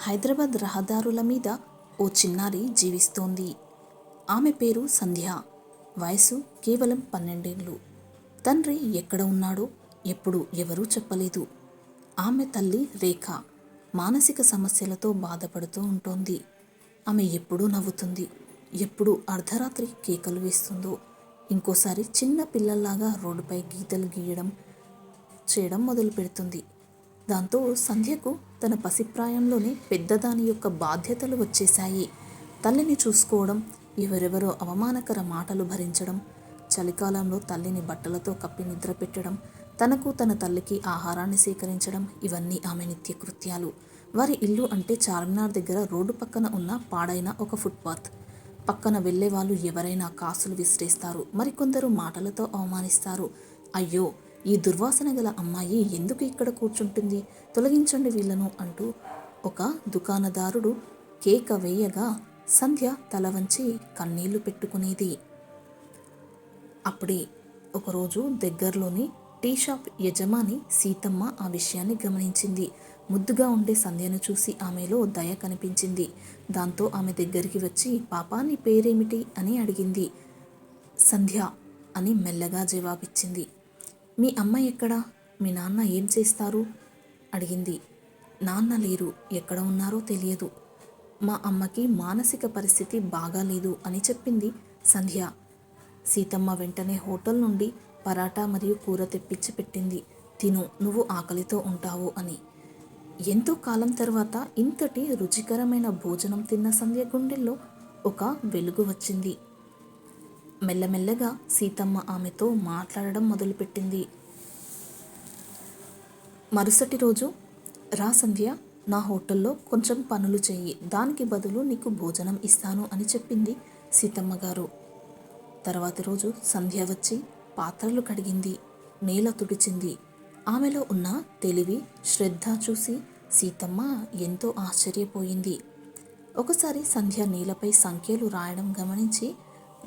హైదరాబాద్ రహదారుల మీద ఓ చిన్నారి జీవిస్తోంది. ఆమె పేరు సంధ్య. వయసు కేవలం పన్నెండేళ్ళు. తండ్రి ఎక్కడ ఉన్నాడో ఎప్పుడు ఎవరూ చెప్పలేదు. ఆమె తల్లి రేఖ మానసిక సమస్యలతో బాధపడుతూ ఉంటుంది. ఆమె ఎప్పుడూ నవ్వుతుంది. ఎప్పుడు అర్ధరాత్రి కేకలు వేస్తుందో. ఇంకోసారి చిన్న పిల్లల్లాగా రోడ్డుపై గీతలు గీయడం చేయడం మొదలు పెడుతుంది దాంతో సంధ్యకు తన పసిప్రాయంలోనే పెద్దదాని యొక్క బాధ్యతలు వచ్చేశాయి. తల్లిని చూసుకోవడం ఎవరెవరో అవమానకర మాటలు భరించడం చలికాలంలో తల్లిని బట్టలతో కప్పి నిద్ర పెట్టడం తనకు తన తల్లికి ఆహారాన్ని సేకరించడం ఇవన్నీ ఆమె నిత్యకృత్యాలు. వారి ఇల్లు అంటే చార్మినార్ దగ్గర రోడ్డు పక్కన ఉన్న పాడైన ఒక ఫుట్పాత్. పక్కన వెళ్ళే వాళ్ళు ఎవరైనా కాసులు విసిరేస్తారు మరికొందరు మాటలతో అవమానిస్తారు. అయ్యో! ఈ దుర్వాసన గల అమ్మాయి ఎందుకు ఇక్కడ కూర్చుంటుంది? తొలగించండి వీళ్ళను అంటూ ఒక దుకాణదారుడు కేక వేయగా సంధ్య తల వంచి కన్నీళ్ళు పెట్టుకునేది. అప్పుడే ఒకరోజు దగ్గరలోని టీ షాప్ యజమాని సీతమ్మ ఆ విషయాన్ని గమనించింది. ముద్దుగా ఉండే సంధ్యను చూసి ఆమెలో దయ కనిపించింది. దాంతో ఆమె దగ్గరికి వచ్చి పాపా నీ పేరేమిటి? అని అడిగింది. సంధ్య అని మెల్లగా జవాబిచ్చింది. మీ అమ్మ ఎక్కడా? మీ నాన్న ఏం చేస్తారు? అడిగింది. నాన్న లేరు. ఎక్కడ ఉన్నారో తెలియదు. మా అమ్మకి మానసిక పరిస్థితి బాగాలేదు అని చెప్పింది సంధ్య. సీతమ్మ వెంటనే హోటల్ నుండి పరాటా మరియు కూర తెప్పించి పెట్టింది. తిను. నువ్వు ఆకలితో ఉంటావు అని. ఎంతో కాలం తర్వాత ఇంతటి రుచికరమైన భోజనం తిన్న సంధ్య గుండెల్లో ఒక వెలుగు వచ్చింది. మెల్లమెల్లగా సీతమ్మ ఆమెతో మాట్లాడడం మొదలుపెట్టింది. మరుసటి రోజు రా సంధ్య నా హోటల్లో కొంచెం పనులు చేయి దానికి బదులు నీకు భోజనం ఇస్తాను అని చెప్పింది సీతమ్మ గారు. తర్వాతి రోజు సంధ్య వచ్చి పాత్రలు కడిగింది నేల తుడిచింది. ఆమెలో ఉన్న తెలివి శ్రద్ధ చూసి సీతమ్మ ఎంతో ఆశ్చర్యపోయింది. ఒకసారి సంధ్య నేలపై సంఖ్యలు రాయడం గమనించి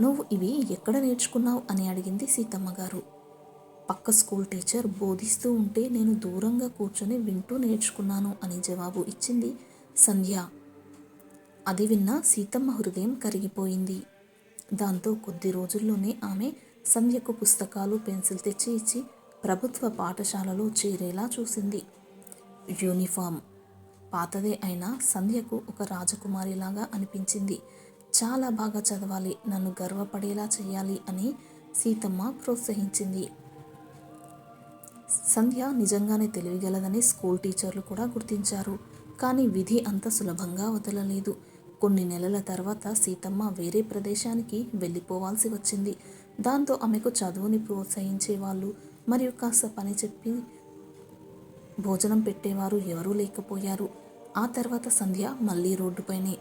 నువ్వు ఇవి ఎక్కడ నేర్చుకున్నావు? అని అడిగింది సీతమ్మ గారు. పక్క స్కూల్ టీచర్ బోధిస్తూ ఉంటే నేను దూరంగా కూర్చొని వింటూ నేర్చుకున్నాను అని జవాబు ఇచ్చింది సంధ్య. అది విన్న సీతమ్మ హృదయం కరిగిపోయింది. దాంతో కొద్ది రోజుల్లోనే ఆమె సంధ్యకు పుస్తకాలు పెన్సిల్ తెచ్చి ఇచ్చి ప్రభుత్వ పాఠశాలలో చేరేలా చూసింది. యూనిఫామ్. పాతదే అయినా సంధ్యకు ఒక రాజకుమారిలాగా అనిపించింది. చాలా బాగా చదవాలి నన్ను గర్వపడేలా చేయాలి అని సీతమ్మ ప్రోత్సహించింది. సంధ్య నిజంగానే తెలివిగలదని స్కూల్ టీచర్లు కూడా గుర్తించారు. కానీ విధి అంత సులభంగా వదలలేదు. కొన్ని నెలల తర్వాత సీతమ్మ వేరే ప్రదేశానికి వెళ్ళిపోవాల్సి వచ్చింది. దాంతో ఆమెకు చదువుని ప్రోత్సహించే వాళ్ళు మరియు కాస్త పని చెప్పి భోజనం పెట్టేవారు ఎవరూ లేకపోయారు. ఆ తర్వాత సంధ్య మళ్ళీ రోడ్డుపైనే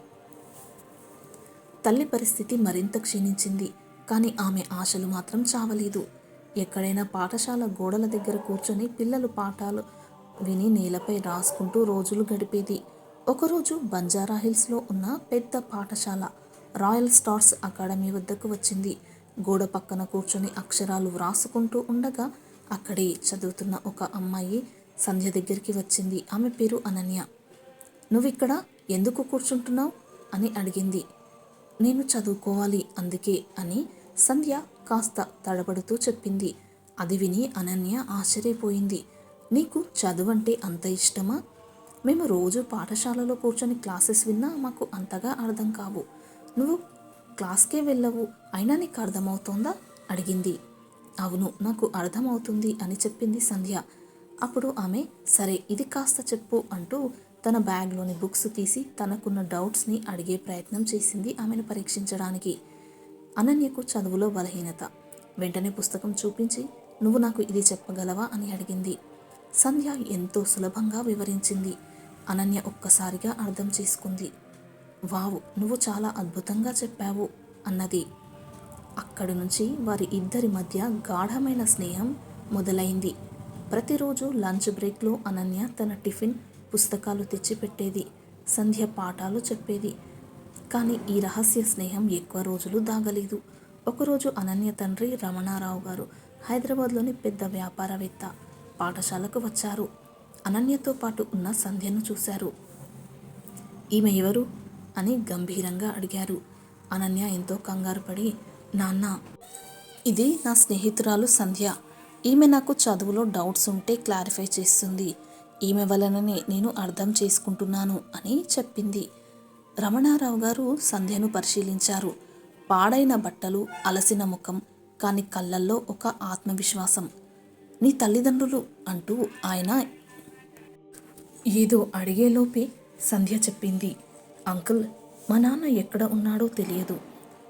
తల్లి పరిస్థితి మరింత క్షీణించింది. కానీ ఆమె ఆశలు మాత్రం చావలేదు. ఎక్కడైనా పాఠశాల గోడల దగ్గర కూర్చొని పిల్లలు పాఠాలు విని నేలపై రాసుకుంటూ రోజులు గడిపేది. ఒకరోజు బంజారా హిల్స్లో ఉన్న పెద్ద పాఠశాల రాయల్ స్టార్స్ అకాడమీ వద్దకు వచ్చింది. గోడ పక్కన కూర్చొని అక్షరాలు వ్రాసుకుంటూ ఉండగా అక్కడే చదువుతున్న ఒక అమ్మాయి సంధ్య దగ్గరికి వచ్చింది. ఆమె పేరు అనన్య. నువ్వు ఇక్కడ ఎందుకు కూర్చుంటున్నావు? అని అడిగింది. నేను చదువుకోవాలి అందుకే అని సంధ్య కాస్త తడబడుతూ చెప్పింది. అది విని అనన్య ఆశ్చర్యపోయింది. నీకు చదువంటే అంత ఇష్టమా? మేము రోజు పాఠశాలలో కూర్చొని క్లాసెస్ విన్నా మాకు అంతగా అర్థం కావు. నువ్వు క్లాస్కే వెళ్ళవు అయినా నీకు అర్థమవుతోందా? అడిగింది. అవును నాకు అర్థమవుతుంది అని చెప్పింది సంధ్య. అప్పుడు ఆమె సరే ఇది కాస్త చెప్పు అంటూ తన బ్యాగ్లోని బుక్స్ తీసి తనకున్న డౌట్స్ని అడిగే ప్రయత్నం చేసింది ఆమెను పరీక్షించడానికి. అనన్యకు చదువులో బలహీనత. వెంటనే పుస్తకం చూపించి నువ్వు నాకు ఇది చెప్పగలవా? అని అడిగింది. సంధ్య ఎంతో సులభంగా వివరించింది. అనన్య ఒక్కసారిగా అర్థం చేసుకుంది. వావు నువ్వు చాలా అద్భుతంగా చెప్పావు అన్నది. అక్కడి నుంచి వారి ఇద్దరి మధ్య గాఢమైన స్నేహం మొదలైంది. ప్రతిరోజు లంచ్ బ్రేక్లో అనన్య తన టిఫిన్ పుస్తకాలు తెచ్చిపెట్టేది సంధ్య పాఠాలు చెప్పేది. కానీ ఈ రహస్య స్నేహం ఎక్కువ రోజులు దాగలేదు. ఒకరోజు అనన్య తండ్రి రమణారావు గారు హైదరాబాద్లోని పెద్ద వ్యాపారవేత్త పాఠశాలకు వచ్చారు. అనన్యతో పాటు ఉన్న సంధ్యను చూశారు. ఈమె ఎవరు? అని గంభీరంగా అడిగారు. అనన్య ఎంతో కంగారు పడి నాన్న ఇది నా స్నేహితురాలు సంధ్య. ఈమె నాకు చదువులో డౌట్స్ ఉంటే క్లారిఫై చేస్తుంది. ఈమె వలననే నేను అర్థం చేసుకుంటున్నాను అని చెప్పింది. రమణారావు గారు సంధ్యను పరిశీలించారు. పాడైన బట్టలు అలసిన ముఖం కాని కళ్ళల్లో ఒక ఆత్మవిశ్వాసం. నీ తల్లిదండ్రులు అంటూ ఆయన ఏదో అడిగేలోపే సంధ్య చెప్పింది. అంకుల్ మా నాన్న ఎక్కడ ఉన్నాడో తెలియదు.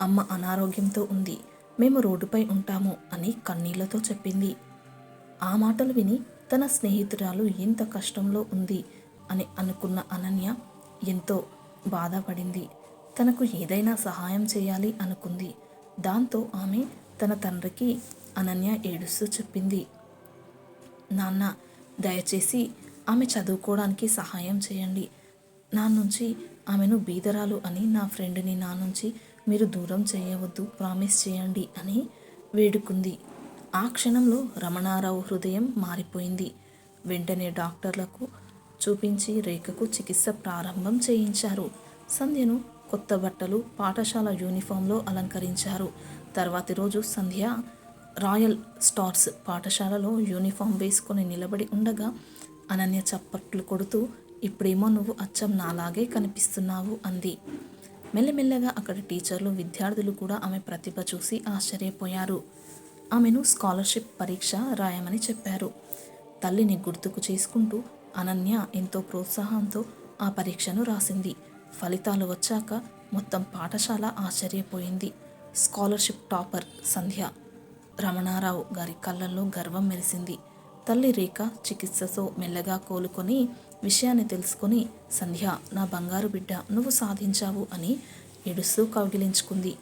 అమ్మ అనారోగ్యంతో ఉంది. మేము రోడ్డుపై ఉంటాము అని కన్నీళ్ళతో చెప్పింది. ఆ మాటలు విని తన స్నేహితురాలు ఎంత కష్టంలో ఉంది అని అనుకున్న అనన్య ఎంతో బాధపడింది. తనకు ఏదైనా సహాయం చేయాలి అనుకుంది. దాంతో ఆమె తన తండ్రికి అనన్య ఏడుస్తూ చెప్పింది నాన్న దయచేసి ఆమె చదువుకోవడానికి సహాయం చేయండి. నా నుంచి ఆమెను బీదరాలు అని నా ఫ్రెండ్ని నా నుంచి మీరు దూరం చేయవద్దు ప్రామిస్ చేయండి అని వేడుకుంది. ఆ క్షణంలో రమణారావు హృదయం మారిపోయింది. వెంటనే డాక్టర్లకు చూపించి రేఖకు చికిత్స ప్రారంభం చేయించారు. సంధ్యను కొత్త బట్టలు పాఠశాల యూనిఫామ్లో అలంకరించారు. తర్వాతి రోజు సంధ్య రాయల్ స్టార్స్ పాఠశాలలో యూనిఫామ్ వేసుకొని నిలబడి ఉండగా అనన్య చప్పట్లు కొడుతూ ఇప్పుడేమో నువ్వు అచ్చం నాలాగే కనిపిస్తున్నావు అంది. మెల్లమెల్లగా అక్కడ టీచర్లు విద్యార్థులు కూడా ఆమె ప్రతిభ చూసి ఆశ్చర్యపోయారు. ఆమెను స్కాలర్షిప్ పరీక్ష రాయమని చెప్పారు. తల్లిని గుర్తుకు చేసుకుంటూ అనన్య ఎంతో ప్రోత్సాహంతో ఆ పరీక్షను రాసింది. ఫలితాలు వచ్చాక మొత్తం పాఠశాల ఆశ్చర్యపోయింది. స్కాలర్షిప్ టాపర్ సంధ్య. రమణారావు గారి కళ్ళల్లో గర్వం మెరిసింది. తల్లి రేఖ చికిత్సతో మెల్లగా కోలుకొని విషయాన్ని తెలుసుకొని సంధ్య నా బంగారు బిడ్డ నువ్వు సాధించావు అని ఏడుస్తూ కౌగిలించుకుంది.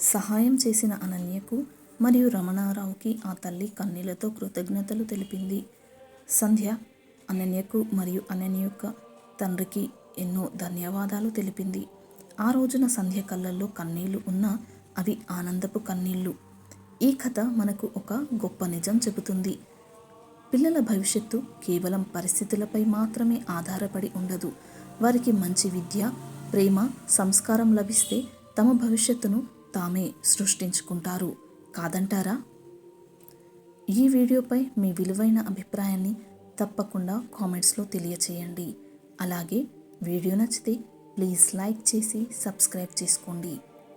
సహాయం చేసిన అనన్యకు మరియు రమణారావుకి ఆ తల్లి కన్నీళ్ళతో కృతజ్ఞతలు తెలిపింది. సంధ్య అనన్యకు మరియు అనన్య యొక్క తండ్రికి ఎన్నో ధన్యవాదాలు తెలిపింది. ఆ రోజున సంధ్య కళ్ళల్లో కన్నీళ్ళు ఉన్నా అవి ఆనందపు కన్నీళ్ళు. ఈ కథ మనకు ఒక గొప్ప నిజం చెబుతుంది. పిల్లల భవిష్యత్తు కేవలం పరిస్థితులపై మాత్రమే ఆధారపడి ఉండదు. వారికి మంచి విద్య ప్రేమ సంస్కారం లభిస్తే తమ భవిష్యత్తును తామే సృష్టించుకుంటారు. కాదంటారా? ఈ వీడియోపై మీ విలువైన అభిప్రాయాన్ని తప్పకుండా కామెంట్స్లో తెలియచేయండి. అలాగే వీడియో నచ్చితే ప్లీజ్ లైక్ చేసి సబ్స్క్రైబ్ చేసుకోండి.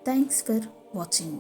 Thanks for watching.